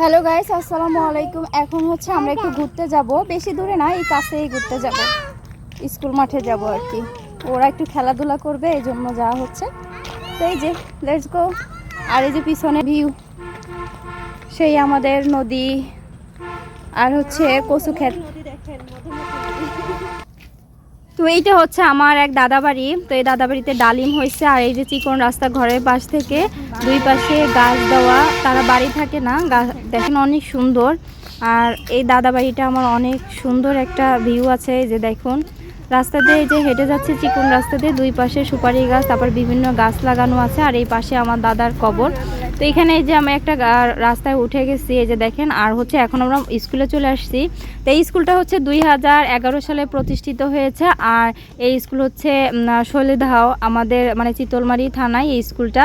Hello guys, আসসালামু আলাইকুম। এখন হচ্ছে আমরা একটু ঘুরতে যাব। বেশি দূরে না, এই কাছেই ঘুরতে যাব। স্কুল মাঠে যাব আর কি। ওরা একটু খেলাধুলা করবে, এই জন্য যাওয়া হচ্ছে। তো এই যে লেটস গো আর এই যে পিছনে ভিউ সেই আমাদের নদী, আর হচ্ছে কচু ক্ষেত তো এইটা হচ্ছে আমার এক দাদা বাড়ি তো এই দাদা বাড়িতে ডালিম হয়েছে আর এই যে চিকন রাস্তা ঘরের পাশ থেকে দুই পাশে গাছ দেওয়া। তারা বাড়ি থাকে না গা- দেখেন অনেক সুন্দর। আর এই দাদা বাড়িটা আমার অনেক সুন্দর একটা ভিউ আছে এই যে দেখুন। রাস্তা দিয়ে যে হেঁটে যাচ্ছে চিকন রাস্তা দিয়ে, দুই পাশে সুপারি গাছ, তারপর বিভিন্ন গাছ লাগানো আছে আর এই পাশে আমার দাদার কবর। তো এখানে যে আমি একটা রাস্তায় উঠে গেছি, এই যে দেখেন, আর হচ্ছে এখন আমরা স্কুলে চলে আসছি। তো এই স্কুলটা হচ্ছে দুই হাজার এগারো সালে প্রতিষ্ঠিত হয়েছে, আর এই স্কুল হচ্ছে শৈলীধাও, আমাদের মানে চিতলমারি থানায় এই স্কুলটা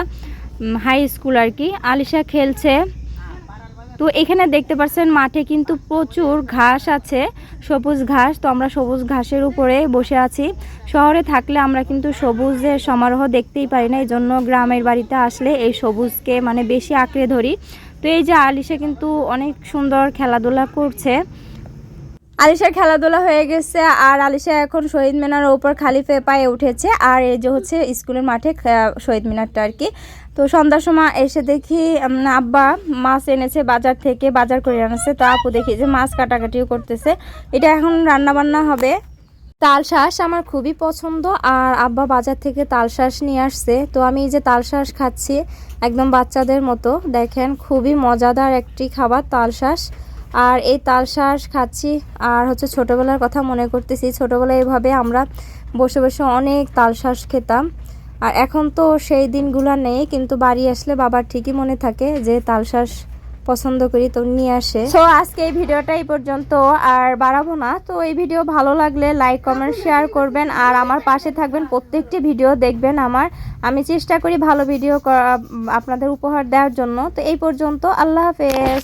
হাই স্কুল আর কি। আলিশা খেলছে। তো এখানে দেখতে পাচ্ছেন মাঠে কিন্তু প্রচুর ঘাস আছে, সবুজ ঘাস। তো আমরা সবুজ ঘাসের উপরে বসে আছি। শহরে থাকলে আমরা কিন্তু সবুজের সমারোহ দেখতেই পারি না। এই জন্য গ্রামের বাড়িতে আসলে এই সবুজকে মানে বেশি আঁকড়ে ধরি। তো এই যে আলিশে কিন্তু অনেক সুন্দর খেলাধুলা করছে। আলিশার খেলাধুলা হয়ে গেছে, আর আলিশা এখন শহীদ মিনারের ওপর খালি পায়ে উঠেছে, আর এই যে হচ্ছে স্কুলের মাঠে শহীদ মিনারটা আর কি। তো সন্ধ্যার সময় এসে দেখি আব্বা মাছ এনেছে বাজার থেকে, বাজার করে এনেছে তো আপু দেখি যে মাছ কাটাকাটিও করতেছে। এটা এখন রান্না বান্না হবে। তাল শাঁস আমার খুবই পছন্দ, আর আব্বা বাজার থেকে তাল শাঁস নিয়ে আসছে। তো আমি এই যে তাল শাঁস খাচ্ছি, একদম বাচ্চাদের মতো। দেখেন, খুবই মজাদার একটি খাবার তাল শাঁস। আর এই তাল শাঁস খাচ্ছি। আর হচ্ছে ছোটোবেলার কথা মনে করতেছি, ছোটোবেলায় এভাবে আমরা বসে বসে অনেক তাল শাঁস খেতাম। আর এখন তো সেই দিনগুলো নেই, কিন্তু বাড়ি আসলে বাবার ঠিকই মনে থাকে যে তাল শাঁস পছন্দ করি তো নিয়ে আসে। তো আজকে এই ভিডিওটা এই পর্যন্ত, আর বাড়াবো না। তো এই ভিডিও ভালো লাগলে লাইক কমেন্ট শেয়ার করবেন, আর আমার পাশে থাকবেন প্রত্যেকটি ভিডিও দেখবেন আমার। আমি চেষ্টা করি ভালো ভিডিও আপনাদের উপহার দেওয়ার জন্য। তো এই পর্যন্ত, আল্লাহ হাফেজ।